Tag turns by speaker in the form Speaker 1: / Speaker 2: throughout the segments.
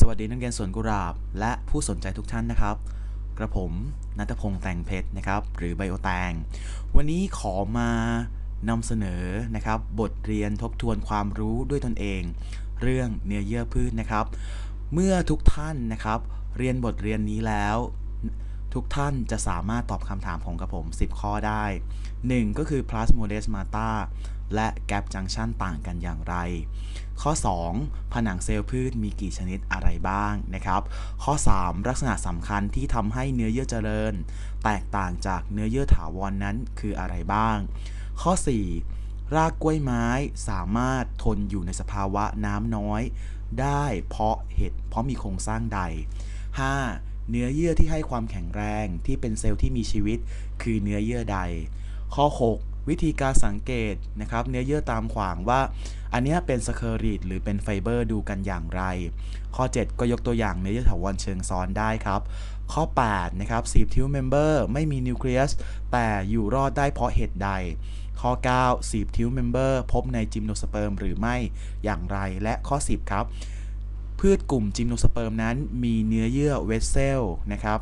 Speaker 1: สวัสดีนักเรียนสวนกุหลาบ และผู้สนใจทุกท่านนะครับ กระผมนัทพงษ์แตงเพชรนะครับ หรือไบโอแตง วันนี้ขอมานำเสนอนะครับ บทเรียนทบทวนความรู้ด้วยตนเอง เรื่องเนื้อเยื่อพืชนะครับ เมื่อทุกท่านนะครับ เรียนบทเรียนนี้แล้ว ทุกท่านจะสามารถตอบคำถามของกระผม 10 ข้อได้ 1. ก็คือ plasmodesmata และ gap junction ต่างกันอย่างไร ข้อ 2. ผนังเซลล์พืชมีกี่ชนิดอะไรบ้างนะครับ ข้อ 3. ลักษณะสำคัญที่ทำให้เนื้อเยื่อเจริญ แตกต่างจากเนื้อเยื่อถาวรนนั้นคืออะไรบ้าง ข้อ 4. รากกล้วยไม้สามารถทนอยู่ในสภาวะน้ำน้อย ได้เพราะเห็ดเพราะมีโครงสร้างใด 5. เนื้อเยื่อที่ให้ความแข็งแรงที่เป็นเซลล์ที่มีชีวิต คือเนื้อเยื่อใด ข้อ 6วิธีการสังเกตนะครับเนื้อเยื่อตามขวางว่า อันนี้เป็นสเคอริตหรือเป็นไฟเบอร์ดูกันอย่างไร ข้อ 7 ก็ยกตัวอย่างเนื้อเยื่อถาวรเชิงซ้อนได้ครับ ข้อ 8 นะครับสีทิวเมมเบอร์ไม่มีนิวเคลียสแต่อยู่รอดได้เพราะเหตุใด ข้อ 9 สีทิวเมมเบอร์พบในจิมโนสเปิร์มหรือไม่อย่างไรและข้อ 10 ครับ พืชกลุ่มจิมโนสเปิร์มนั้นมีเนื้อเยื่อเวสเซลนะครับ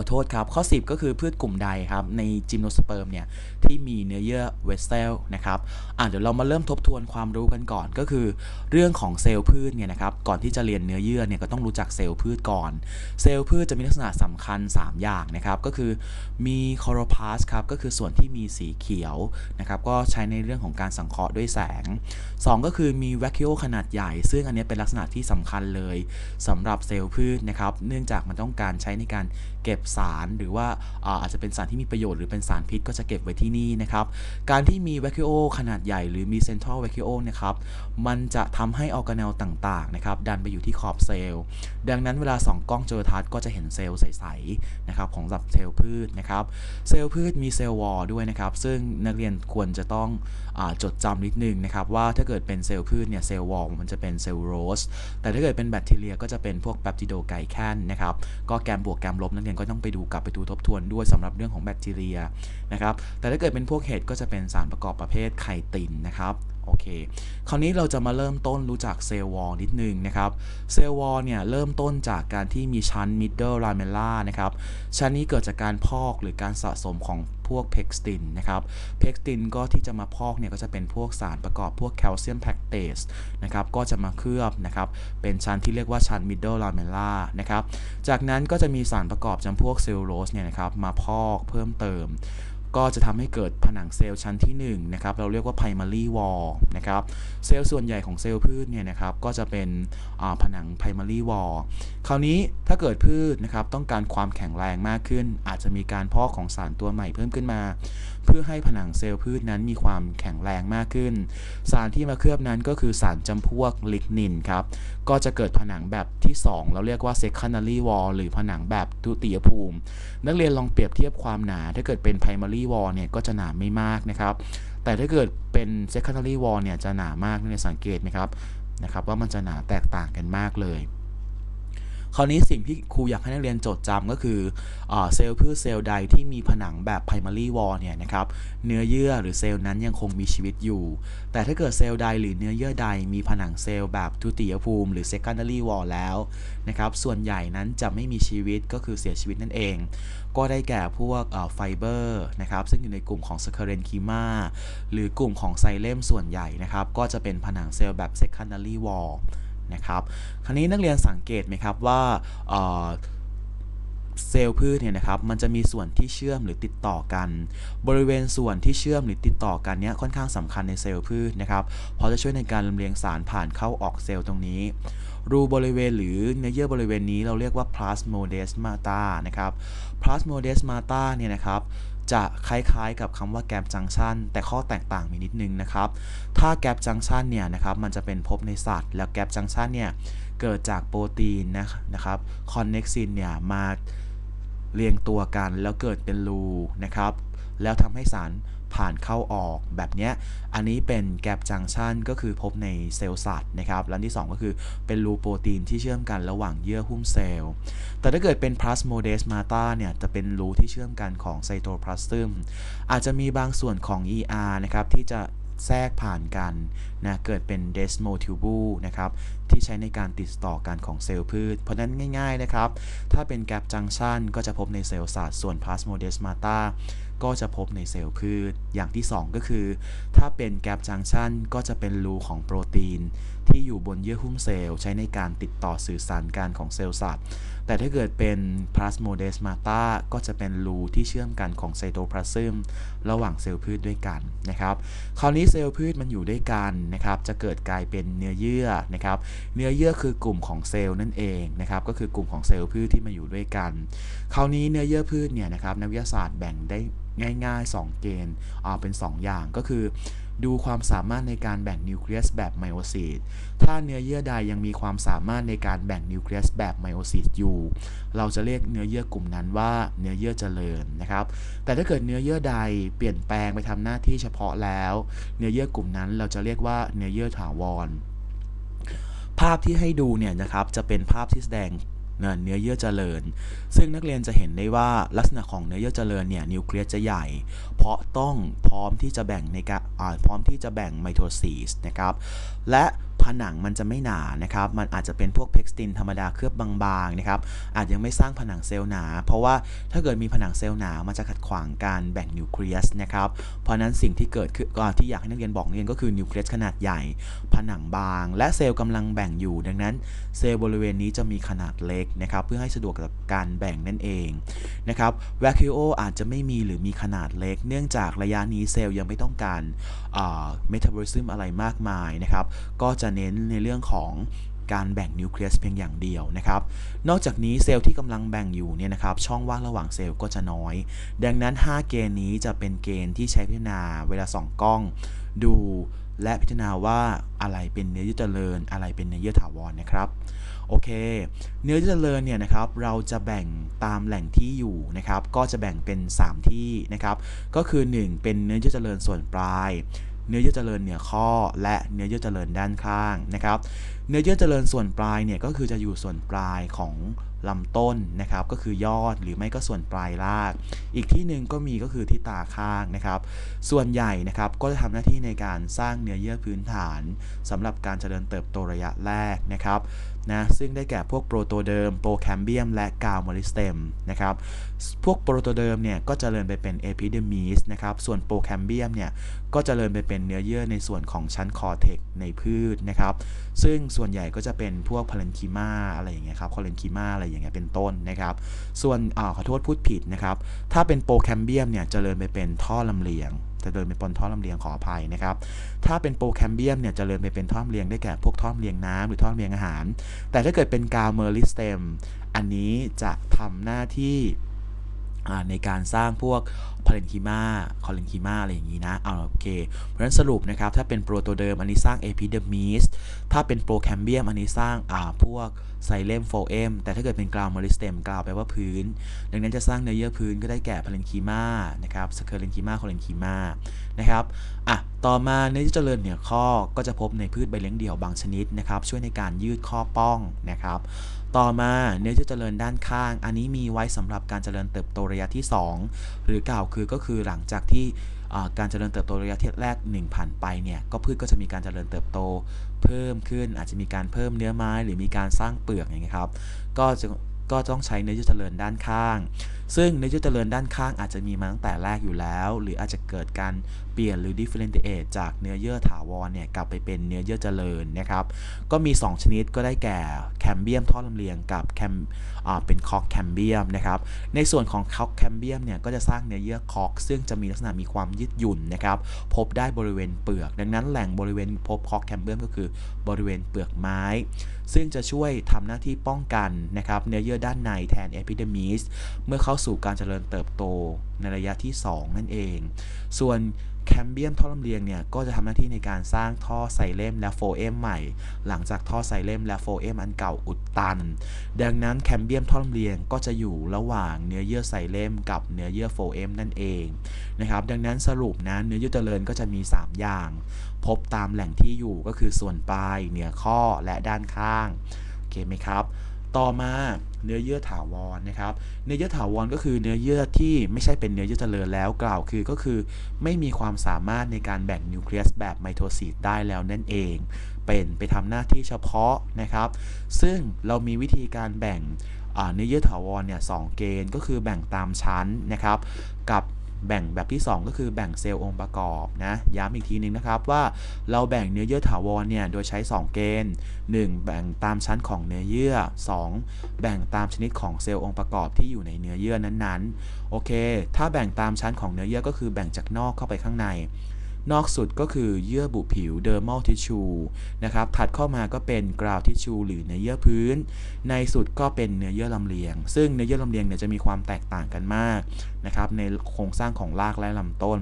Speaker 1: ขอโทษครับ ข้อ 10 ก็คือพืชกลุ่มใดครับในจิมโนสเปิร์มเนี่ยที่มีเนื้อเยื่อเวสเซลนะครับอะเดี๋ยวเรามาเริ่มทบทวนความรู้กันก่อน ก็คือเรื่องของเซลล์พืชเนี่ยนะครับ ก่อนที่จะเรียนเนื้อเยื่อเนี่ยก็ต้องรู้จักเซลล์พืชก่อน เซลล์พืชจะมีลักษณะสำคัญ 3 อย่างนะครับ ก็คือมีคอโรพาสครับ ก็คือส่วนที่มีสีเขียวนะครับ ก็ใช้ในเรื่องของการสังเคราะห์ด้วยแสง 2 ก็คือมีแวคิโอขนาดใหญ่ ซึ่งอันนี้เป็นลักษณะที่สำคัญเลยสำหรับเซลล์พืชนะครับ เนื่องจากมันต้องการใช้ในการเก็บสารหรือว่าอาจจะเป็นสารที่มีประโยชน์หรือเป็นสารพิษก็จะเก็บไว้ที่นี่นะครับ การที่มีแวคคิโอขนาดใหญ่หรือมีเซนทรัลแวคคิโอนะครับ มันจะทำให้ออร์แกเนลต่างๆนะครับดันไปอยู่ที่ขอบเซลล์ ดังนั้นเวลาส่องกล้องโจลทรรศน์ก็จะเห็นเซลล์ใสๆนะครับของสับเซลล์พืชนะครับ เซลล์พืชมีเซลล์วอลด้วยนะครับ ซึ่งนักเรียนควรจะต้องอจดจำนิดนึงนะครับว่าถ้าเกิดเป็นเซลล์พืชเนี่ยเซลล์วอลมันจะเป็นเซลล์โรสแต่ถ้าเกิดเป็นแบคทีเรียก็จะเป็นพวกแปปติโดไกแคนนะครับก็แกมบวกแกมลบนักเรียนก็ต้องไปดูกลับไปดูทบทวนด้วยสำหรับเรื่องของแบคทีเรียนะครับแต่ถ้าเกิดเป็นพวกเห็ดก็จะเป็นสารประกอบประเภทไข่ตินนะครับโอเค คราวนี้เราจะมาเริ่มต้นรู้จักเซลล์วอลนิดนึงนะครับ เซลล์วอลเนี่ยเริ่มต้นจากการที่มีชั้น middle lamella นะครับ ชั้นนี้เกิดจากการพอกหรือการสะสมของพวกเพกสตินนะครับ เพกสตินก็ที่จะมาพอกเนี่ยก็จะเป็นพวกสารประกอบพวกแคลเซียมแพคเตสนะครับ ก็จะมาเคลือบนะครับ เป็นชั้นที่เรียกว่าชั้น middle lamella นะครับ จากนั้นก็จะมีสารประกอบจำพวกเซลลูโลสเนี่ยนะครับมาพอกเพิ่มเติม ก็จะทำให้เกิดผนังเซลล์ชั้นที่1นะครับเราเรียกว่า primary wall นะครับเซลล์ส่วนใหญ่ของเซลล์พืชเนี่ยนะครับก็จะเป็นผนัง primary wall คราวนี้ถ้าเกิดพืชนะครับต้องการความแข็งแรงมากขึ้น อาจจะมีการพอกของสารตัวใหม่เพิ่มขึ้นมา เพื่อให้ผนังเซลล์พืชนั้นมีความแข็งแรงมากขึ้น สารที่มาเคลือบนั้นก็คือสารจำพวกลิกนินครับ ก็จะเกิดผนังแบบที่ 2 เราเรียกว่า secondary wall หรือผนังแบบทุติยภูมิ นักเรียนลองเปรียบเทียบความหนา ถ้าเกิดเป็น primary wall เนี่ยก็จะหนาไม่มากนะครับ แต่ถ้าเกิดเป็น secondary wall เนี่ยจะหนามากนักเรียนสังเกตไหมครับนะครับว่ามันจะหนาแตกต่างกันมากเลย คราวนี้สิ่งที่ครูอยากให้นักเรียนจดจำก็คือเอเซลล์พืชเซลล์ใดที่มีผนังแบบ primary wall เนี่ยนะครับเนื้อเยื่อหรือเซลล์นั้นยังคงมีชีวิตอยู่ แต่ถ้าเกิดเซลล์ใดหรือเนื้อเยื่อใดมีผนังเซลล์แบบทุติยภูมิหรือ secondary wall แล้วนะครับส่วนใหญ่นั้นจะไม่มีชีวิตก็คือเสียชีวิตนั่นเอง ก็ได้แก่พวกไฟเบอร์นะครับซึ่งอยู่ในกลุ่มของสเคเรนคีมาหรือกลุ่มของไซเลมส่วนใหญ่นะครับก็จะเป็นผนังเซลล์แบบ secondary wall นะครับ คราวนี้นักเรียนสังเกตไหมครับว่าเซลล์พืชเนี่ยนะครับมันจะมีส่วนที่เชื่อมหรือติดต่อกัน บริเวณส่วนที่เชื่อมหรือติดต่อกันเนี้ยค่อนข้างสำคัญในเซลล์พืชนะครับเพราะจะช่วยในการลำเลียงสารผ่านเข้าออกเซลล์ตรงนี้ รูบริเวณหรือเนื้อเยื่อบริเวณนี้เราเรียกว่า plasmodesmata นะครับ plasmodesmata เนี่ยนะครับ จะคล้ายๆ กับคำว่าแกปจังชันแต่ข้อแตกต่างมีนิดนึงนะครับ ถ้าแกปจังชันเนี่ยนะครับมันจะเป็นพบในสัตว์ แล้วแกปจังชันเนี่ยเกิดจากโปรตีนนะครับคอนเน็กซินเนี่ยมาเรียงตัวกันแล้วเกิดเป็นรูนะครับ แล้วทำให้สาร ผ่านเข้าออกแบบนี้ อันนี้เป็นแก p จังชันก็คือพบในเซลล์สัตว์นะครับและที่ 2 ก็คือเป็นรูโปรตีนที่เชื่อมกันระหว่างเยื่อหุ้มเซลล์ แต่ถ้าเกิดเป็นพลาสโมเดสมาตาเนี่ยจะเป็นรูที่เชื่อมกันของไซโตพลาสซึมอาจจะมีบางส่วนของ ER นะครับที่จะ แทรกผ่านกันนะเกิดเป็น desmotubule นะครับที่ใช้ในการติดต่อกันของเซลล์พืช เพราะนั้นง่าย ๆนะครับ ถ้าเป็น gap junction ก็จะพบในเซลล์สัตว์ส่วน plasmodesmata ก็จะพบในเซลล์พืช อย่างที่ 2 ก็คือ ถ้าเป็น gap junction ก็จะเป็นรูของโปรตีน ที่อยู่บนเยื่อหุ้มเซลล์ใช้ในการติดต่อสื่อสารกันของเซลล์สัตว์ แต่ถ้าเกิดเป็น plasmodesmata ก็จะเป็นรูที่เชื่อมกันของไซโตพลาซึมระหว่างเซลล์พืชด้วยกันนะครับ คราวนี้เซลล์พืชมันอยู่ด้วยกันนะครับ จะเกิดกลายเป็นเนื้อเยื่อนะครับ เนื้อเยื่อคือกลุ่มของเซลล์นั่นเองนะครับ ก็คือกลุ่มของเซลล์พืชที่มาอยู่ด้วยกัน คราวนี้เนื้อเยื่อพืชเนี่ยนะครับนักวิทยาศาสตร์แบ่งได้ง่ายๆ 2 เกณฑ์เป็น 2 อย่างก็คือ ดูความสามารถในการแบ่งนิวเคลียสแบบไมโอซิสถ้าเนื้อเยื่อใดยังมีความสามารถในการแบ่งนิวเคลียสแบบไมโอซิสอยู่ เราจะเรียกเนื้อเยื่อกลุ่มนั้นว่าเนื้อเยื่อเจริญนะครับ แต่ถ้าเกิดเนื้อเยื่อใดเปลี่ยนแปลงไปทำหน้าที่เฉพาะแล้ว เนื้อเยื่อกลุ่มนั้นเราจะเรียกว่าเนื้อเยื่อถาวร ภาพที่ให้ดูเนี่ยนะครับจะเป็นภาพที่แสดงเนื้อเยื่อเจริญ ซึ่งนักเรียนจะเห็นได้ว่าลักษณะของเนื้อเยื่อเจริญเนี่ยนิวเคลียสจะใหญ่ เพราะต้องพร้อมที่จะแบ่งในการ พร้อมที่จะแบ่งไมโทซิสนะครับ และผนังมันจะไม่หนานะครับ มันอาจจะเป็นพวกเพกสตินธรรมดาเคลือบบางๆนะครับ อาจยังไม่สร้างผนังเซลล์หนา เพราะว่าถ้าเกิดมีผนังเซลล์หนา มันจะขัดขวางการแบ่งนิวเคลียสนะครับ เพราะนั้นสิ่งที่เกิดขึ้นที่อยากให้นักเรียนบอกนักเรียนก็คือนิวเคลียสขนาดใหญ่ ผนังบาง และเซลล์กำลังแบ่งอยู่ ดังนั้นเซลล์บริเวณนี้จะมีขนาดเล็กนะครับ เพื่อให้สะดวกกับการแบ่งนั่นเองนะครับแวคิโออาจจะไม่มีหรือมีขนาดเล็ก เนื่องจากระยะนี้เซลล์ยังไม่ต้องการเมตาบอลิซึมอะไรมากมายนะครับ ก็จะเน้นในเรื่องของการแบ่งนิวเคลียสเพียงอย่างเดียวนะครับ นอกจากนี้เซลล์ที่กำลังแบ่งอยู่เนี่ยนะครับ ช่องว่างระหว่างเซลล์ก็จะน้อย ดังนั้น 5 เกณฑ์นี้จะเป็นเกณฑ์ที่ใช้พิจารณาเวลาส่องกล้อง ดูและพิจารณาว่าอะไรเป็นเนื้อเยื่อเจริญ อะไรเป็นเนื้อเยื่อถาวรนะครับ โอเค เนื้อเยื่อเจริญเนี่ยนะครับ เราจะแบ่งตามแหล่งที่อยู่นะครับ ก็จะแบ่งเป็น 3 ที่นะครับ ก็คือ 1 เป็นเนื้อเยื่อเจริญส่วนปลายเนื้อเยื่อเจริญเหนือข้อ และเนื้อเยื่อเจริญด้านข้างนะครับ เนื้อเยื่อเจริญส่วนปลายเนี่ยก็คือจะอยู่ส่วนปลายของลำต้นนะครับ ก็คือยอดหรือไม่ก็ส่วนปลายราก อีกที่หนึ่งก็มีก็คือที่ตาข้างนะครับ ส่วนใหญ่นะครับก็จะทำหน้าที่ในการสร้างเนื้อเยื่อพื้นฐานสำหรับการเจริญเติบโตระยะแรกนะครับ นะซึ่งได้แก่พวกโปรโตเดิมโปรแคมเบียมและกาวมอลิสเตมนะครับพวกโปรโตเดิมเนี่ยก็จเจริญไปเป็นเอพิเดมีสนะครับส่วนโปรแคมเบียมเนี่ยก็จเจริญไปเป็นเนื้อเยื่อในส่วนของชั้นคอเทกในพืชนะครับซึ่งส่วนใหญ่ก็จะเป็นพวกพาเลนคีมาอะไรอย่างเงี้ยครับคอเลนคีมาอะไรอย่างเงี้ยเป็นต้นนะครับส่วนอขอโทษพูดผิดนะครับถ้าเป็นโปรแคมเบียมเนี่ยจเจริญไปเป็นท่อลำเลียง จะเดินเป็นปนท่อลำเลียงขออภัยนะครับ ถ้าเป็นโปรแคมเบียมเนี่ยจะเดินไปเป็นท่อลำเลียงได้แก่พวกท่อลำเลียงน้ำหรือท่อลำเลียงอาหาร แต่ถ้าเกิดเป็นกาวเมอร์ลิสเตมอันนี้จะทำหน้าที่ในการสร้างพวก พาเลนคีมาคอเลนคีมาอะไรอย่างนี้นะเอาโอเค เพราะฉะนั้นสรุปนะครับ ถ้าเป็นโปรโตเดิมอันนี้สร้างเอพิเดมิสถ้าเป็นโปรแคมเบียมอันนี้สร้างอ่าพวกไซเลมโฟเอมแต่ถ้าเกิดเป็นกราวมอริสเตมกราวแปลว่าพื้น ดังนั้นจะสร้างเนื้อเยื่อพื้นก็ได้แก่พาเลนคีมานะครับสเคอร์เลนคีมาคอเลนคีมานะครับอะต่อมาเนื้อเยื่อเจริญเหนือข้อก็จะพบในพืชใบเลี้ยงเดี่ยวบางชนิดนะครับช่วยในการยืดข้อป้องนะครับต่อมาเนื้อเยื่อเจริญด้านข้าง อันนี้มีไว้สำหรับการเจริญเติบโตระยะที่ 2 หรือกล่าวคือือก็คือหลังจากที่การเจริญเติบโตระยะที่แรก 1 ผ่านไปเนี่ยก็พืชก็จะมีการเจริญเติบโตเพิ่มขึ้น อาจจะมีการเพิ่มเนื้อไม้หรือมีการสร้างเปลือกอย่างเงี้ยครับก็จะก็ต้องใช้เนื้อเยื่อเจริญด้านข้าง ซึ่งเนื้อเยื่อเจริญด้านข้างอาจจะมีมาตั้งแต่แรกอยู่แล้ว หรืออาจจะเกิดการเปลี่ยนหรือ differentiate จากเนื้อเยื่อถาวรเนี่ยกลับไปเป็นเนื้อเยื่อเจริญนะครับ ก็มี 2 ชนิดก็ได้แก่แคมเบียมท่อลำเลียงกับแคมเป็นคอกแคมเบียมนะครับ ในส่วนของคอกแคมเบียมเนี่ยก็จะสร้างเนื้อเยื่อคอกซึ่งจะมีลักษณะมีความยืดหยุ่นนะครับ พบได้บริเวณเปลือก ดังนั้นแหล่งบริเวณพบคอกแคมเบียมก็คือบริเวณเปลือกไม้ ซึ่งจะช่วยทำหน้าที่ป้องกันนะครับเนื้อเยื่อด้านในแทนเอพิเดมิสเมื่อเข้าสู่การเจริญเติบโตในระยะที่ 2 นั่นเอง ส่วนแคมเบียมท่อลำเลียงเนี่ยก็จะทำหน้าที่ในการสร้างท่อไซเลมและโฟเอมใหม่ หลังจากท่อไซเลมและโฟเอมอันเก่าอุดตัน ดังนั้นแคมเบียมท่อลำเลียงก็จะอยู่ระหว่างเนื้อเยื่อไซเลมกับเนื้อเยื่อโฟเอมนั่นเองนะครับดังนั้นสรุปนะเนื้อเยื่อเจริญก็จะมี 3 อย่าง พบตามแหล่งที่อยู่ก็คือส่วนปลายเหนือข้อและด้านข้างโอเคไหมครับ ต่อมาเนื้อเยื่อถาวรนะครับ เนื้อเยื่อถาวรก็คือเนื้อเยื่อที่ไม่ใช่เป็นเนื้อเยื่อเจริญแล้วกล่าวคือก็คือ ไม่มีความสามารถในการแบ่งนิวเคลียสแบบไมโทซิสได้แล้วนั่นเอง เป็นไปทำหน้าที่เฉพาะนะครับ ซึ่งเรามีวิธีการแบ่งเนื้อเยื่อถาวรเนี่ยสเกณฑ์ก็คือแบ่งตามชั้นนะครับ กับ แบ่งแบบที่ 2 ก็คือแบ่งเซลล์องค์ประกอบนะย้ำอีกทีนึงนะครับว่าเราแบ่งเนื้อเยื่อถาวรเนี่ยโดยใช้ 2 เกณฑ์ 1. แบ่งตามชั้นของเนื้อเยื่อ 2. แบ่งตามชนิดของเซลล์องค์ประกอบที่อยู่ในเนื้อเยื่อนั้นๆโอเค ถ้าแบ่งตามชั้นของเนื้อเยื่อก็คือแบ่งจากนอกเข้าไปข้างใน นอกสุดก็คือเยื่อบุผิว dermal tissue นะครับ ถัดเข้ามาก็เป็น ground tissue หรือเนื้อเยื่อพื้น ในสุดก็เป็นเนื้อเยื่อลำเลียง ซึ่งเนื้อเยื่อลำเลียงเนี่ยจะมีความแตกต่างกันมากนะครับในโครงสร้างของรากและลำต้น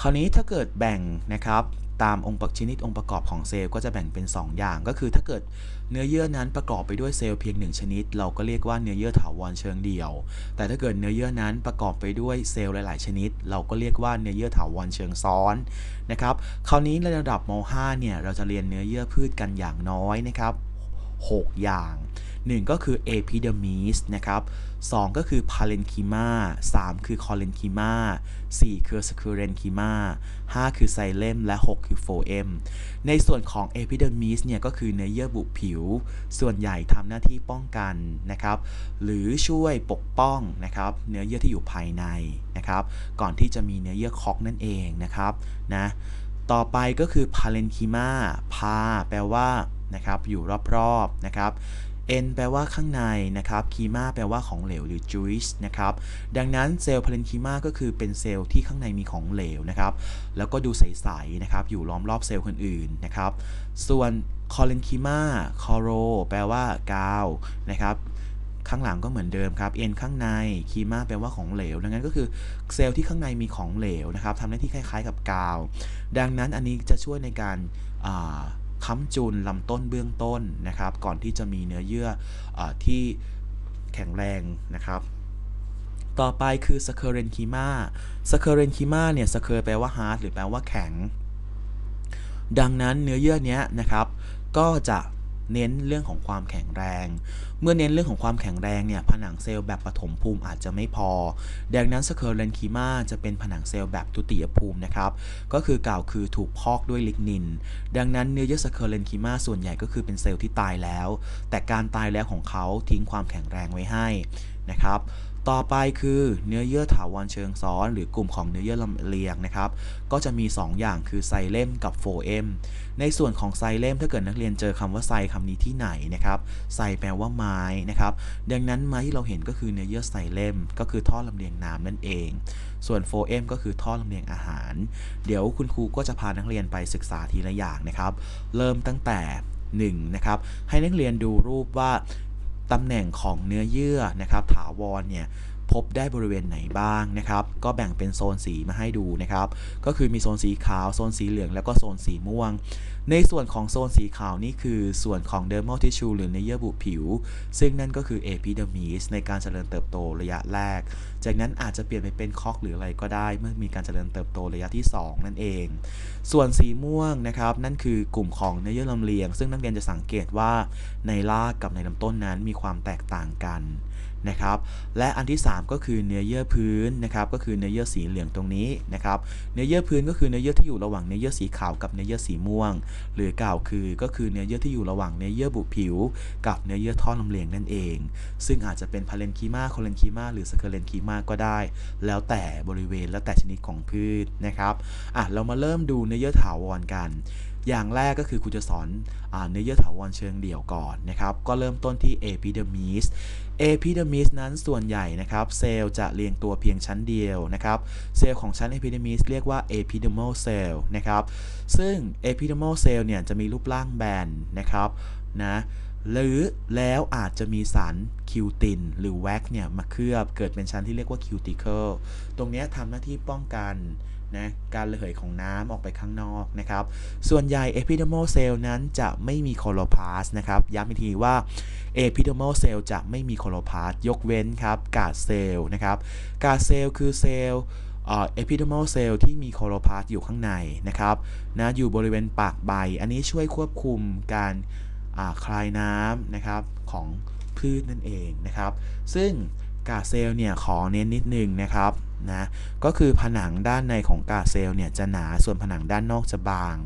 Speaker 1: คราวนี้ถ้าเกิดแบ่งนะครับ ตามองค์ประชนิดองค์ประกอบของเซลล์ก็จะแบ่งเป็น 2 อย่าง ก็คือถ้าเกิดเนื้อเยื่อนั้นประกอบไปด้วยเซลล์เพียง 1 ชนิด เราก็เรียกว่าเนื้อเยื่อถาวรเชิงเดี่ยว แต่ถ้าเกิดเนื้อเยื่อนั้นประกอบไปด้วยเซลล์หลาย ๆ ชนิด เราก็เรียกว่าเนื้อเยื่อถาวรเชิงซ้อนนะครับคราวนี้ในระดับม .5 เนี่ยเราจะเรียนเนื้อเยื่อพืชกันอย่างน้อยนะครับ6อย่าง 1 ก็คือ epidermis นะครับ 2 ก็คือ parenchyma 3 คือ collenchyma 4 คือ sclerenchyma 5 คือ xylem และ 6 คือ phloem ในส่วนของ epidermis เนี่ยก็คือเนื้อเยื่อบุผิว ส่วนใหญ่ทำหน้าที่ป้องกันนะครับ หรือช่วยปกป้องนะครับ เนื้อเยื่อที่อยู่ภายในนะครับ ก่อนที่จะมีเนื้อเยื่อคอกนั่นเองนะครับนะต่อไปก็คือ parenchyma พา แปลว่านะครับ อยู่รอบๆ นะครับ N แปลว่าข้างในนะครับคีมาแปลว่าของเหลวหรือ juice นะครับ ดังนั้นเซลล์พาเรนคีมาก็คือเป็นเซลล์ที่ข้างในมีของเหลวนะครับ แล้วก็ดูใสๆนะครับอยู่ล้อมรอบเซลล์คนอื่นนะครับ ส่วนคอเลนคีมาคอโรแปลว่ากาวนะครับข้างหลังก็เหมือนเดิมครับ N ข้างในคีมาแปลว่าของเหลว ดังนั้นก็คือเซลล์ที่ข้างในมีของเหลวนะครับทำหน้าที่คล้ายๆกับกาว ดังนั้นอันนี้จะช่วยในการ ค้ำจุนลำต้นเบื้องต้นนะครับ ก่อนที่จะมีเนื้อเยื่ออที่แข็งแรงนะครับต่อไปคือ s c l e r e n c h y m a s c l e r e n c h y m a เนี่ย s c l e r แปลว่า hard หรือแปลว่าแข็ง ดังนั้นเนื้อเยื่อนี้นะครับ ก็จะ เน้นเรื่องของความแข็งแรง เมื่อเน้นเรื่องของความแข็งแรงเนี่ยผนังเซลล์แบบปฐมภูมิอาจจะไม่พอ ดังนั้นสเคอร์เลนคีมาจะเป็นผนังเซลล์แบบทุติยภูมินะครับ ก็คือกล่าวคือถูกพอกด้วยลิกนิน ดังนั้นเนื้อเยื่อสเคอร์เลนคีมาส่วนใหญ่ก็คือเป็นเซลล์ที่ตายแล้ว แต่การตายแล้วของเขาทิ้งความแข็งแรงไว้ให้นะครับ ต่อไปคือเนื้อเยื่อถาวรเชิงซ้อน หรือกลุ่มของเนื้อเยื่อลำเลียงนะครับ ก็จะมี 2 อย่างคือไซเลมกับโฟเอมในส่วนของไซเลมถ้าเกิดนักเรียนเจอคำว่าไซคำนี้ที่ไหนนะครับไซแปลว่าไม้นะครับ ดังนั้นไม้ที่เราเห็นก็คือเนื้อเยื่อไซเลมก็คือท่อลำเลียงน้ำนั่นเอง ส่วนโฟเอมก็คือท่อลำเลียงอาหาร เดี๋ยวคุณครูก็จะพานักเรียนไปศึกษาทีละอย่างนะครับ เริ่มตั้งแต่1นะครับให้นักเรียนดูรูปว่า ตำแหน่งของเนื้อเยื่อนะครับถาวรเนี่ยพบได้บริเวณไหนบ้างนะครับ ก็แบ่งเป็นโซนสีมาให้ดูนะครับ ก็คือมีโซนสีขาว โซนสีเหลือง แล้วก็โซนสีม่วง ในส่วนของโซนสีขาวนี่คือส่วนของ dermal tissue หรือเนื้อเยื่อบุผิว ซึ่งนั่นก็คือ epidermis ในการเจริญเติบโตระยะแรก จากนั้นอาจจะเปลี่ยนไปเป็นคอกหรืออะไรก็ได้ เมื่อมีการเจริญเติบโตระยะที่ 2 นั่นเอง ส่วนสีม่วงนะครับนั่นคือกลุ่มของเนื้อเยื่อลำเลียง ซึ่งนักเรียนจะสังเกตว่าในรากกับในลำต้นนั้นมีความแตกต่างกันนะครับและอันที่ 3 ก็คือเนื้อเยื่อพื้นนะครับก็คือเนื้อเยื่อสีเหลืองตรงนี้นะครับเนื้อเยื่อพื้นก็คือเนื้อเยื่อที่อยู่ระหว่างเนื้อเยื่อสีขาวกับเนื้อเยื่อสีม่วง หรือกล่าวคือก็คือเนื้อเยื่อที่อยู่ระหว่างเนื้อเยื่อบุผิว กับเนื้อเยื่อท่อลำเลียงนั่นเอง ซึ่งอาจจะเป็นพาเลนคีมาโคเลนคีมาหรือสเคเลนคีมาก็ได้ แล้วแต่บริเวณแล้วแต่ชนิดของพืชนะครับอะเรามาเริ่มดูเนื้อเยื่อถาวรกัน อย่างแรกก็คือครูจะสอนอเนื้อเยื่อถาวรเชิงเดี่ยวก่อนนะครับก็เริ่มต้นที่ epidermis epidermis นั้นส่วนใหญ่นะครับเซลล์จะเรียงตัวเพียงชั้นเดียวนะครับเซลล์ของชั้น epidermis เรียกว่า epidermal cell นะครับซึ่ง epidermal cell เนี่ยจะมีรูปร่างแบนนะครับนะ หรือแล้วอาจจะมีสารคิวติน หรือแว็กเนี่ยมาเคลือบเกิดเป็นชั้นที่เรียกว่าคิวติเคิลตรงนี้ทำหน้าที่ป้องกันนะการระเหยของน้ำออกไปข้างนอกนะครับ ส่วนใหญ่ epidermal cell นั้นจะไม่มีโคโลพาสนะครับ ย้ำอีกทีว่า epidermal cell จะไม่มีโคโลพาสยกเว้นครับกาดเซลล์นะครับ กาดเซลล์คือเซลล์เอพิเดอร์มอลเซลล์ที่มีโคโลพาสอยู่ข้างในนะครับนะอยู่บริเวณปากใบ อันนี้ช่วยควบคุมการ คลายน้ำนะครับของพืชนั่นเองนะครับ ซึ่งกาเซลล์เนี่ยขอเน้นนิดนึงนะครับนะก็คือผนังด้านในของกาเซลล์เนี่ยจะหนาส่วนผนังด้านนอกจะบาง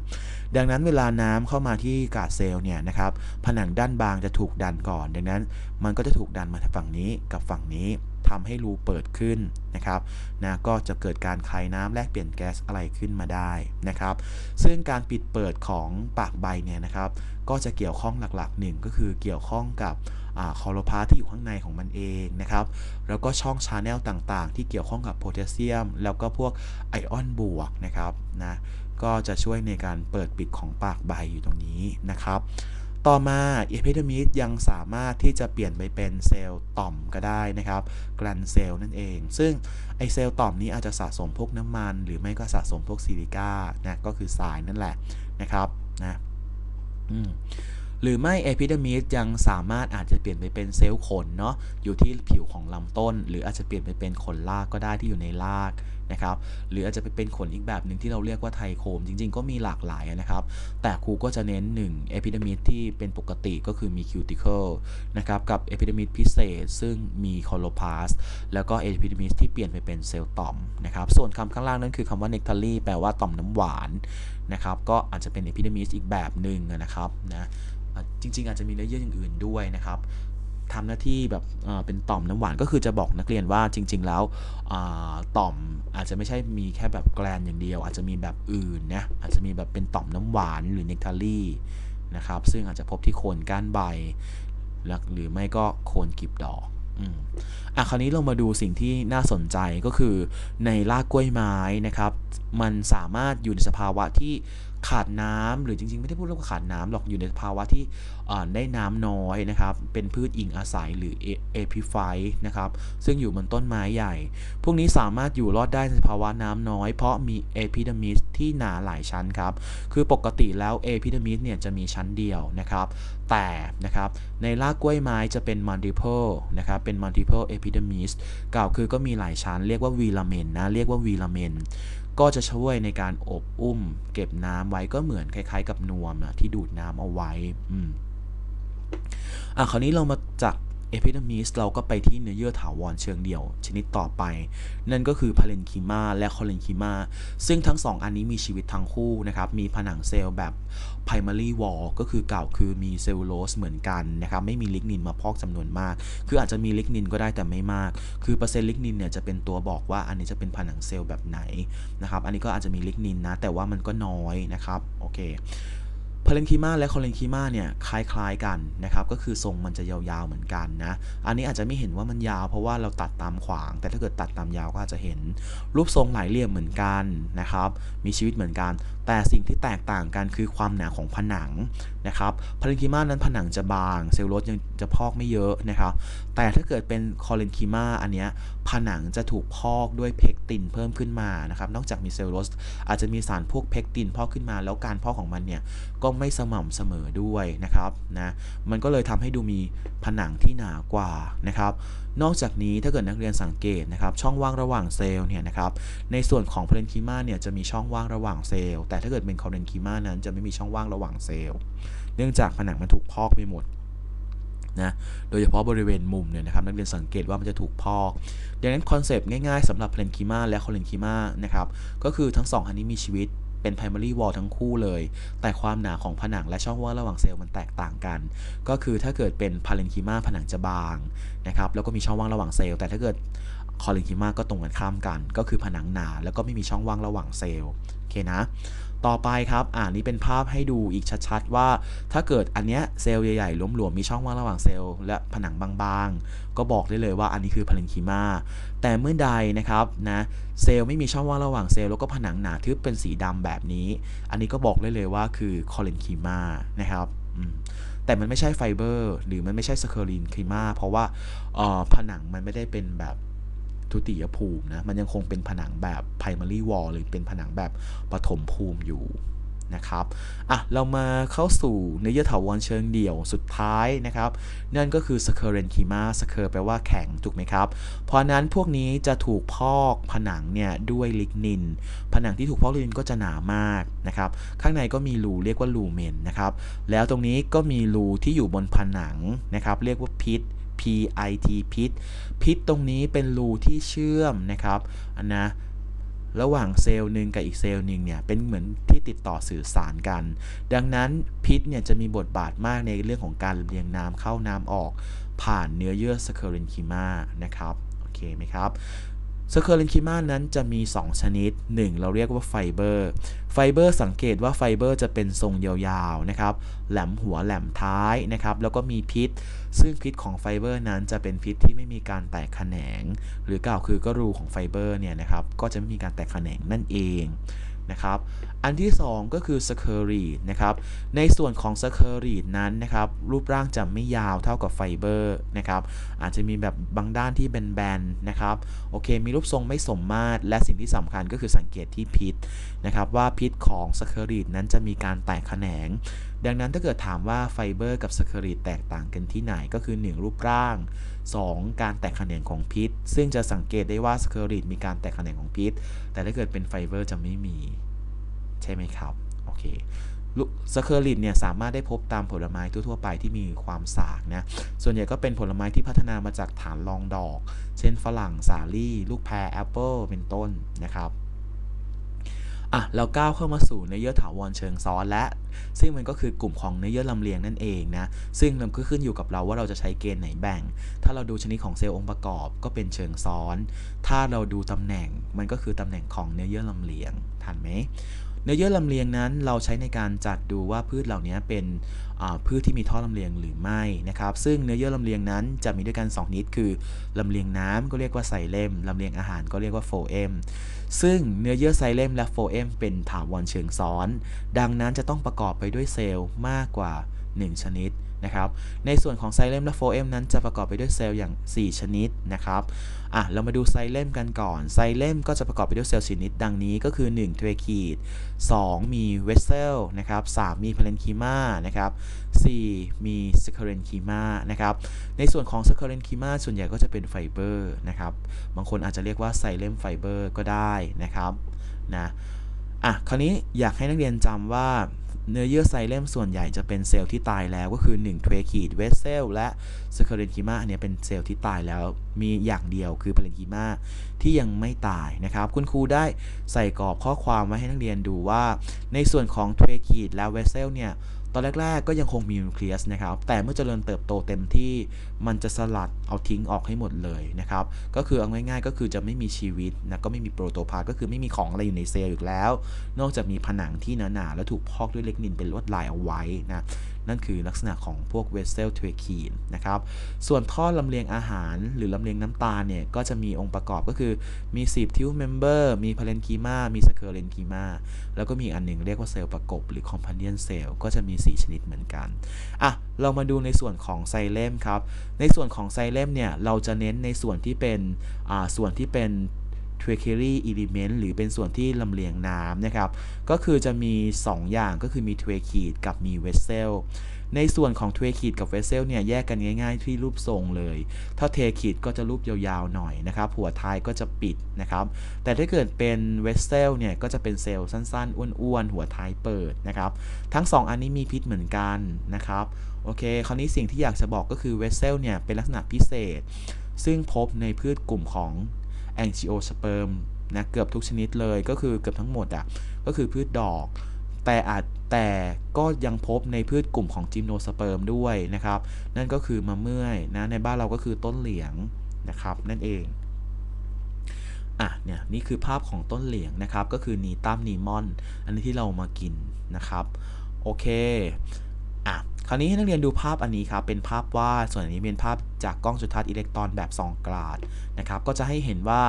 Speaker 1: ดังนั้นเวลาน้ำเข้ามาที่กาเซลล์เนี่ยนะครับผนังด้านบางจะถูกดันก่อน ดังนั้นมันก็จะถูกดันมาทางฝั่งนี้กับฝั่งนี้ ทำให้รูเปิดขึ้นนะครับนะก็จะเกิดการคายน้ำแลกเปลี่ยนแก๊สอะไรขึ้นมาได้นะครับ ซึ่งการปิดเปิดของปากใบเนี่ยนะครับก็จะเกี่ยวข้องหลักๆหนึ่งก็คือเกี่ยวข้องกับคอโลพาที่อยู่ข้างในของมันเองนะครับ แล้วก็ช่องชาแนลต่างๆ ที่เกี่ยวข้องกับโพแทสเซียม แล้วก็พวกไอออนบวกนะครับนะก็จะช่วยในการเปิดปิดของปากใบอยู่ตรงนี้นะครับ ต่อมาเอพิเดมิสยังสามารถที่จะเปลี่ยนไปเป็นเซลล์ต่อมก็ได้นะครับกลันเซลล์นั่นเอง ซึ่งไอเซลล์ต่อมนี้อาจจะสะสมพวกน้ำมัน หรือไม่ก็สะสมพวกซิลิก้านะก็คือทรายนั่นแหละนะครับนะหรือไม่เอพิเดมิสยังสามารถอาจจะเปลี่ยนไปเป็นเซลล์ขนเนาะอยู่ที่ผิวของลำต้น หรืออาจจะเปลี่ยนไปเป็นขนรากก็ได้ที่อยู่ในราก นะครับ หรืออาจจะไปเป็นขนอีกแบบหนึ่งที่เราเรียกว่าไทโคม จริง ๆ ก็มีหลากหลายนะครับ แต่ครูก็จะเน้น1เอพิเดมิสที่เป็นปกติก็คือมีคิวติเคิลนะครับกับเอพิเดมิสพิเศษ ซึ่งมีคอโลพาสแล้วก็เอพิเดมิสที่เปลี่ยนไปเป็นเซลล์ต่อมนะครับ ส่วนคำข้างล่างนั่นคือคำว่าเนกทารีแปลว่าต่อมน้ำหวานนะครับ ก็อาจจะเป็นเอพิเดมิสอีกแบบหนึ่งนะครับนะจริง ๆ อาจจะมีเลเยอร์อย่างอื่นด้วยนะครับ ทำหน้าที่แบบเป็นต่อมน้ำหวานก็คือจะบอกนักเรียนว่าจริง ๆ แล้วต่อมอาจจะไม่ใช่มีแค่แบบแกลนอย่างเดียว อาจจะมีแบบอื่นนะอาจจะมีแบบเป็นต่อมน้ำหวานหรือเนกทารีนะครับซึ่งอาจจะพบที่โคนก้านใบ หรือไม่ก็โคนกีบดอกอะคราวนี้เรามาดูสิ่งที่น่าสนใจก็คือในรากกล้วยไม้นะครับ มันสามารถอยู่ในสภาวะที่ ขาดน้ำหรือจริงๆ ไม่ได้พูดเรื่องขาดน้ำหรอกอยู่ในภาวะที่ได้น้ำน้อยนะครับ เป็นพืชอิงอาศัยหรือเอพิไฟนะครับ ซึ่งอยู่บนต้นไม้ใหญ่ พวกนี้สามารถอยู่รอดได้ในภาวะน้ำน้อย เพราะมีเอพิดามิสที่หนาหลายชั้นครับ คือปกติแล้วเอพิดามิสเนี่ยจะมีชั้นเดียวนะครับ แต่นะครับในรากกล้วยไม้จะเป็น multiple นะครับเป็น multiple epidermis กล่าวคือก็มีหลายชั้นเรียกว่าวีลาเมนนะเรียกว่าวีลาเมน ก็จะช่วยในการอบอุ้ม เก็บน้ำไว้ก็เหมือนคล้าย ๆ กับนวมนะที่ดูดน้ำเอาไว้ อืมอะคราวนี้เรามาจาก เอพิเดมิสเราก็ไปที่เนื้อเยื่อถาวรเชิงเดี่ยว ชนิดต่อไป นั่นก็คือพาเลนคิมาและคอเลนคิมาซึ่งทั้ง 2 อันนี้มีชีวิตทั้งคู่นะครับมีผนังเซลล์แบบ primary wall ก็คือเก่าคือมีเซลลูโลสเหมือนกันนะครับไม่มีลิกนินมาพอกจำนวนมาก คืออาจจะมีลิกนินก็ได้แต่ไม่มาก คือเปอร์เซ็นต์ลิกนินเนี่ยจะเป็นตัวบอกว่าอันนี้จะเป็นผนังเซลล์แบบไหนนะครับอันนี้ก็อาจจะมีลิกนินนะแต่ว่ามันก็น้อยนะครับโอเค พาเลนคีมาและคอเลนคีมาเนี่ยคล้ายๆกันนะครับก็คือทรงมันจะยาวๆเหมือนกันนะอันนี้อาจจะไม่เห็นว่ามันยาวเพราะว่าเราตัดตามขวาง แต่ถ้าเกิดตัดตามยาวก็อาจจะเห็นรูปทรงหลายเหลี่ยมเหมือนกันนะครับมีชีวิตเหมือนกัน แต่สิ่งที่แตกต่างกันคือความหนาของผนังนะครับพาเลนคีมานั้นผนังจะบาง เซลลูโลสยังจะพอกไม่เยอะนะครับ แต่ถ้าเกิดเป็นคอเลนคีมาอันเนี้ยผนังจะถูกพอกด้วยเพกตินเพิ่มขึ้นมานะครับ นอกจากมีเซลลูโลสอาจจะมีสารพวกเพกตินพอกขึ้นมา แล้วการพอกของมันเนี่ยก็ไม่สม่ำเสมอด้วยนะครับนะ มันก็เลยทำให้ดูมีผนังที่หนากว่านะครับนอกจากนี้ถ้าเกิดนักเรียนสังเกตนะครับช่องว่างระหว่างเซลล์เนี่ยนะครับในส่วนของเพลนคีมาเนี่ยจะมีช่องว่างระหว่างเซลล์แต่ถ้าเกิดเป็นคอเรนคีมานั้นจะไม่มีช่องว่างระหว่างเซลล์เนื่องจากผนังมันถูกพอกไปหมดนะโดยเฉพาะบริเวณมุมเนี่ยนะครับนักเรียนสังเกตว่ามันจะถูกพอก ดังนั้นคอนเซปต์ง่ายๆสำหรับเพลนคีมาและคอเรนคีมานะครับก็คือทั้ง 2 อันนี้มีชีวิต เป็น primary wall ทั้งคู่เลย แต่ความหนาของผนังและช่องว่างระหว่างเซลล์มันแตกต่างกัน ก็คือถ้าเกิดเป็น parenchyma ผนังจะบางนะครับแล้วก็มีช่องว่างระหว่างเซลล์แต่ถ้าเกิด c o l e n c h y m a ก็ตรงกันข้ามกัน ก็คือผนังหนา แล้วก็ไม่มีช่องว่างระหว่างเซลล์โอเคนะต่อไปครับ อ่านี้เป็นภาพให้ดูอีกชัดๆ ว่า ถ้าเกิดอันเนี้ยเซลล์ใหญ่ๆล้มหลวมมีช่องว่างระหว่างเซลล์และผนังบางๆ ก็บอกได้เลยว่าอันนี้คือพาเลนคีมา แต่เมื่อใดนะครับนะเซลล์ไม่มีช่องว่างระหว่างเซลล์แล้วก็ผนังหนาทึบเป็นสีดำแบบนี้ อันนี้ก็บอกได้เลยว่าคือคอเลนคีมานะครับแต่มันไม่ใช่ไฟเบอร์ หรือมันไม่ใช่สเคอรินคีมาเพราะว่าผนังมันไม่ได้เป็นแบบทุติยภูมินะ มันยังคงเป็นผนังแบบ primary wall หรือเป็นผนังแบบปฐมภูมิอยู่ นะครับอะเรามาเข้าสู่เนื้อเยื่อถาวรเชิงเดี่ยวสุดท้ายนะครับ นั่นก็คือสเคอเรนคีมาสเคอร์แปลว่าแข็งถูกไหมครับ เพราะนั้นพวกนี้จะถูกพอกผนังเนี่ยด้วยลิกนิน ผนังที่ถูกพอกลิกนินก็จะหนามากนะครับ ข้างในก็มีรูเรียกว่าลูเมนนะครับ แล้วตรงนี้ก็มีรูที่อยู่บนผนังนะครับ เรียกว่าพิษ PIT พิษ พิษตรงนี้เป็นรูที่เชื่อมนะครับอันนะ ระหว่างเซลล์หนึ่งกับอีกเซลล์หนึ่งเนี่ยเป็นเหมือนที่ติดต่อสื่อสารกัน ดังนั้นพิษเนี่ยจะมีบทบาทมากในเรื่องของการเรียงน้ำเข้าน้ำออกผ่านเนื้อเยื่อสเคอรินคิมานะครับ โอเคไหมครับ สเคอรินคิมานั้นจะมี 2 ชนิด 1 เราเรียกว่าไฟเบอร์ ไฟเบอร์สังเกตว่าไฟเบอร์จะเป็นทรงยาวๆนะครับ แหลมหัวแหลมท้ายนะครับ แล้วก็มีพิษ ซึ่งพิษของไฟเบอร์นั้นจะเป็นพิษที่ไม่มีการแตกแขนง หรือกล่าวคือก็รูของไฟเบอร์เนี่ยนะครับ ก็จะไม่มีการแตกแขนงนั่นเอง นะครับ อันที่ 2 ก็คือสเคอรีดนะครับ ในส่วนของสเคอรีดนั้นนะครับ รูปร่างจะไม่ยาวเท่ากับไฟเบอร์นะครับ อาจจะมีแบบบางด้านที่แบนๆนะครับ โอเค มีรูปทรงไม่สมมาตร และสิ่งที่สำคัญก็คือสังเกตที่พิษนะครับ ว่าพิษของสเคอรีดนั้นจะมีการแตกแขนง ดังนั้นถ้าเกิดถามว่าไฟเบอร์กับสเคอรีดแตกต่างกันที่ไหนก็คือ 1 รูปร่าง 2 การแตกแขนงของพิษ ซึ่งจะสังเกตได้ว่าสเคอรีดมีการแตกแขนงของพิษ แต่ถ้าเกิดเป็นไฟเบอร์จะไม่มี ใช่ไหมครับ โอเคสเคอริดเนี่ยสามารถได้พบตามผลไม้ทั่วๆไปที่มีความสากนะ ส่วนใหญ่ก็เป็นผลไม้ที่พัฒนามาจากฐานรองดอก เช่นฝรั่ง สาลี่ ลูกแพรแอปเปิลเป็นต้นนะครับ อะเราก้าวเข้ามาสู่เนื้อเยื่อถาวรเชิงซ้อนและ ซึ่งมันก็คือกลุ่มของเนื้อเยื่อลำเลียงนั่นเองนะ ซึ่งมันก็ขึ้นอยู่กับเราว่าเราจะใช้เกณฑ์ไหนแบ่ง ถ้าเราดูชนิดของเซลล์องค์ประกอบก็เป็นเชิงซ้อน ถ้าเราดูตำแหน่งมันก็คือตำแหน่งของเนื้อเยื่อลำเลียงทันไหม เนื้อเยื่อลำเลียงนั้นเราใช้ในการจัดดูว่าพืชเหล่านี้เป็นพืชที่มีท่อลำเลียงหรือไม่นะครับ ซึ่งเนื้อเยื่อลำเลียงนั้นจะมีด้วยกัน 2 นิดคือลำเลียงน้ำก็เรียกว่าไซเลมลำเลียงอาหารก็เรียกว่าโฟเอมซึ่งเนื้อเยื่อไซเลมและโฟเอมเป็นถาวรเชิงซ้อน ดังนั้นจะต้องประกอบไปด้วยเซลล์มากกว่า 1 ชนิดนะครับ ในส่วนของไซเลมและโฟเอมนั้นจะประกอบไปด้วยเซลล์อย่าง 4 ชนิดนะครับ อะเรามาดูไซเลมกันก่อน ไซเลมก็จะประกอบไปด้วยเซลล์ชนิดดังนี้ก็คือ 1 เทวคีด 2 มีเวสเซลนะครับ 3 มีพาเลนคีมานะครับ 4 มีสเคเรนคีมานะครับ ในส่วนของสเคเรนคีมาส่วนใหญ่ก็จะเป็นไฟเบอร์นะครับ บางคนอาจจะเรียกว่าไซเลมไฟเบอร์ก็ได้นะครับนะอะคราวนี้อยากให้นักเรียนจำว่า เนื้อเยื่อไซเลมส่วนใหญ่จะเป็นเซลล์ที่ตายแล้วก็คือ1เทวคีดเวสเซลและสเคเรนคีมาอันนี้เป็นเซลล์ที่ตายแล้วมีอย่างเดียวคือพลนคีมาที่ยังไม่ตายนะครับ คุณครูได้ใส่กรอบข้อความไว้ให้นักเรียนดูว่า ในส่วนของเทวคีดและเวสเซลเนี่ย ตอนแรก ๆ ก็ยังคงมีนิวเคลียสนะครับ แต่เมื่อเจริญเติบโตเต็มที่ มันจะสลัดเอาทิ้งออกให้หมดเลยนะครับ ก็คือเอาง่ายๆ ก็คือจะไม่มีชีวิตนะ ก็ไม่มีโปรโตพาสก็คือไม่มีของอะไรอยู่ในเซลล์อีกแล้ว นอกจากมีผนังที่หนาๆ แล้วถูกพอกด้วยเล็กนินเป็นลวดลายเอาไว้นะ นั่นคือลักษณะของพวกเวสเซลเทวคีนนะครับ ส่วนท่อลำเลียงอาหารหรือลำเลียงน้ำตาลเนี่ย ก็จะมีองค์ประกอบก็คือมีสีบทิวเมมเบอร์มีพาเลนคีมามีสเคอร์เรนคีมาแล้วก็มีอันหนึ่งเรียกว่าเซลล์ประกบ หรือคอมพานียนเซลล์ก็จะมี 4 ชนิดเหมือนกันอะเรามาดูในส่วนของไซเลมครับ ในส่วนของไซเลมเนี่ย เราจะเน้นในส่วนที่เป็นอ่าส่วนที่เป็น t r a c h e r y element หรือเป็นส่วนที่ลำเลียงน้ำนะครับ ก็คือจะมี 2 อย่างก็คือมี t r a c h e กับมี vessel ในส่วนของเทคีดกับเวสเซลเนี่ยแยกกันง่ายๆที่รูปทรงเลย ถ้าเทคีดก็จะรูปยาวๆหน่อยนะครับ หัวท้ายก็จะปิดนะครับ แต่ถ้าเกิดเป็นเวสเซลเนี่ยก็จะเป็นเซลล์สั้นๆ อ้วนๆ หัวท้ายเปิดนะครับ ทั้ง 2 อันนี้มีพิษเหมือนกันนะครับ โอเค คราวนี้สิ่งที่อยากจะบอกก็คือเวสเซลเนี่ยเป็นลักษณะพิเศษ ซึ่งพบในพืชกลุ่มของ แองจิโอสเปิร์มนะเกือบทุกชนิดเลยก็คือเกือบทั้งหมดอะก็คือพืชดอก แต่อาจแต่ก็ยังพบในพืชกลุ่มของจิมโนสเปิร์มด้วยนะครับ นั่นก็คือมะเมื่อยนะในบ้านเราก็คือต้นเหลียงนะครับนั่นเองอะเนี่ยนี่คือภาพของต้นเหลียงนะครับ ก็คือนีตัมนีมอน อันนี้ที่เรามากินนะครับ โอเค อะคราวนี้ให้นักเรียนดูภาพอันนี้ครับ เป็นภาพวาด ส่วนอันนี้เป็นภาพจากกล้องจุลทรรศน์อิเล็กตรอนแบบซองกราดนะครับ ก็จะให้เห็นว่า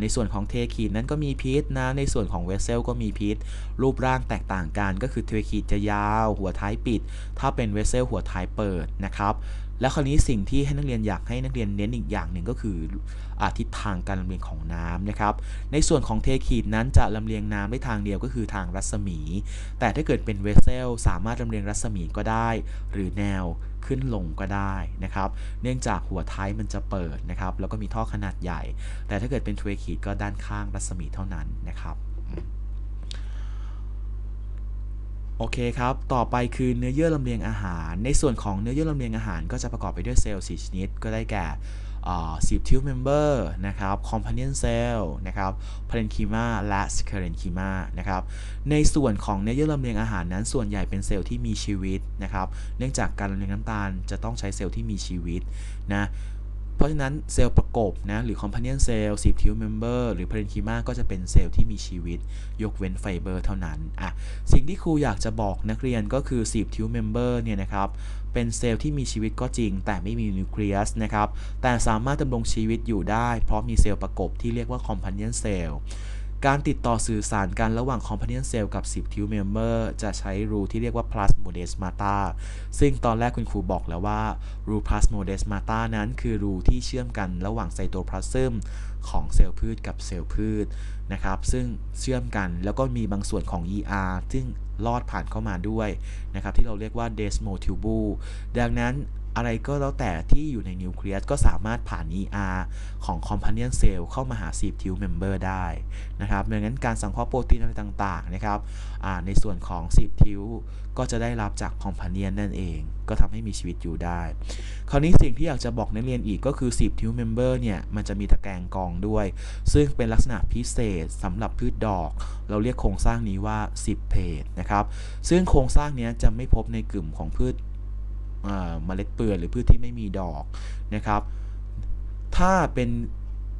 Speaker 1: ในส่วนของเทคีดนั้นก็มีพิษนะ ในส่วนของเวสเซลก็มีพิษ รูปร่างแตกต่างกัน ก็คือเทคีดจะยาว หัวท้ายปิด ถ้าเป็นเวสเซลหัวท้ายเปิดนะครับ แล้วคราวนี้สิ่งที่ให้นักเรียนอยากให้นักเรียนเน้นอีกอย่างหนึ่งก็คืออาทิศทางการลำเลียงของน้ำนะครับ ในส่วนของเทขีดนั้นจะลำเลียงน้ำได้ทางเดียวก็คือทางรัศมี แต่ถ้าเกิดเป็นเวสเซลสามารถลำเลียงรัศมีก็ได้ หรือแนวขึ้นลงก็ได้นะครับ เนื่องจากหัวท้ายมันจะเปิดนะครับ แล้วก็มีท่อขนาดใหญ่ แต่ถ้าเกิดเป็นทเวขีดก็ด้านข้างรัศมีเท่านั้นนะครับ โอเคครับ ต่อไปคือเนื้อเยื่อลำเลียงอาหาร ในส่วนของเนื้อเยื่อลำเลียงอาหารก็จะประกอบไปด้วยเซลล์4ชนิด ก็ได้แก่สีบทิวเมมเบอร์นะครับคอมพานีนเซลล์นะครับพาเรนคีมาและสเคเรนคีมานะครับในส่วนของเนื้อเยื่อลำเลียงอาหารนั้น ส่วนใหญ่เป็นเซลล์ที่มีชีวิตนะครับเนื่องจากการลำเลียงน้ำตาลจะต้องใช้เซลล์ที่มีชีวิตนะ เพราะฉะนั้นเซลล์ประกบนะหรือ companion cell สิบทิวเมมเบอร์หรือ parenchyma ก็จะเป็นเซลล์ที่มีชีวิต ยกเว้นไฟเบอร์เท่านั้นอะสิ่งที่ครูอยากจะบอกนักเรียนก็คือสิบทิวเมมเบอร์เนี่ยนะครับเป็นเซลล์ที่มีชีวิตก็จริง แต่ไม่มีนิวเคลียสนะครับแต่สามารถดำรงชีวิตอยู่ได้ เพราะมีเซลล์ประกบที่เรียกว่า companion cell การติดต่อสื่อสารกันระหว่าง companion cell กับ 10ทิวเมมเบอร์จะใช้รูที่เรียกว่า plus plasmodesmata ซึ่งตอนแรกคุณครูบอกแล้วว่ารูพลาสโมเดสมาตานั้นคือรูที่เชื่อมกันระหว่างไซโตพลาซึมของเซลล์พืชกับเซลล์พืชนะครับซึ่งเชื่อมกันแล้วก็มีบางส่วนของ ER ซึ่งลอดผ่านเข้ามาด้วยนะครับที่เราเรียกว่าเดสโมทิวบูดังนั้น อะไรก็แล้วแต่ที่อยู่ในนิวเคลียสก็สามารถผ่าน ER ของ companion cell เข้ามาหา10ทิวเมมเบอร์ได้นะครับดังนั้นการสังเคราะห์โปรตีนอะไรต่างๆนะครับในส่วนของ10ทิวก็จะได้รับจาก companion นั่นเอง ก็ทำให้มีชีวิตอยู่ได้ คราวนี้สิ่งที่อยากจะบอกนักเรียนอีกก็คือ10ทิวเมมเบอร์เนี่ยมันจะมีตะแกรงกองด้วย ซึ่งเป็นลักษณะพิเศษสำหรับพืชดอก เราเรียกโครงสร้างนี้ว่า 10 เพจนะครับซึ่งโครงสร้างนี้จะไม่พบในกลุ่มของพืช เมล็ดเปลือกหรือพืชที่ไม่มีดอกนะครับ ถ้าเป็น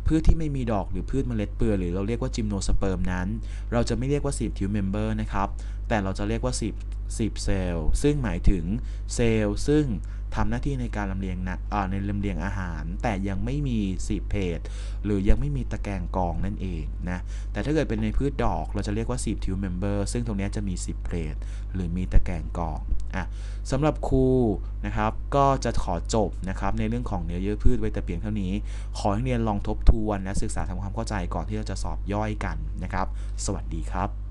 Speaker 1: พืชที่ไม่มีดอกหรือพืชเมล็ดเปลือกหรือเราเรียกว่าจิมโนสเปิร์มนั้น เราจะไม่เรียกว่า10ทิวเมมเบอร์นะครับ แต่เราจะเรียกว่า10 10เซลล์ซึ่งหมายถึงเซลล์ซึ่ง ทำหน้าที่ในการลำเลียงนะในลำเลียงอาหาร แต่ยังไม่มีสีเพจหรือยังไม่มีตะแกรงกองนั่นเองนะแต่ถ้าเกิดเป็นในพืชดอกเราจะเรียกว่า10ทิวเมมเบอร์ซึ่งตรงนี้จะมี10เพจหรือมีตะแกรงกองอะสำหรับครูนะครับก็จะขอจบนะครับในเรื่องของเนื้อเยื่อพืชไว้แต่เพียงเท่านี้ ขอให้เรียนลองทบทวนและศึกษาทำความเข้าใจก่อนที่เราจะสอบย่อยกันนะครับ สวัสดีครับ